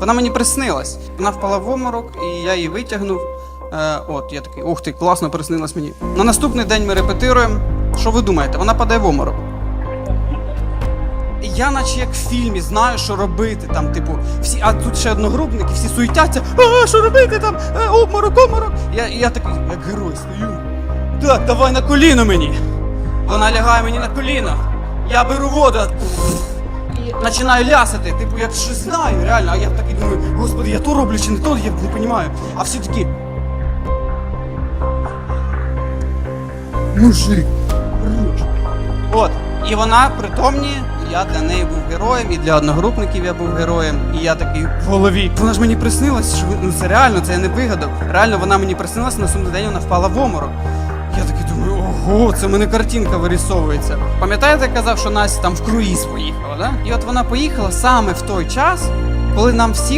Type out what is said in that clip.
Вона мені приснилась. Вона впала в оморок, і я її витягнув. Е, от, я такий, ух ти, класно приснилась мені. На наступний день ми репетируємо. Що ви думаєте? Вона падає в оморок. Я, наче як в фільмі, знаю, що робити. Там, типу, всі, а тут ще одногрупники, всі суетяться, а що робити там? Е, обморок, обморок. Я, я такий, як герой, стою. Так, давай на коліно мені. Вона лягає мені на коліно. Я беру воду. Починаю лясати, типу, я щось знаю, реально. А я такий думаю, господи, я то роблю чи не то, я не розумію. А всі такі. Мужик. хорош». От. І вона притомні, я для неї був героєм, і для одногрупників я був героєм. І я такий в голові. Вона ж мені приснилась, що ну це реально, це я не вигадав. Реально вона мені приснилась, на наступний день вона впала в оморок. Ого, це в мене картинка вирісовується. Пам'ятаєте, я казав, що Настя там в круїз поїхала, да? І от вона поїхала саме в той час, коли нам всім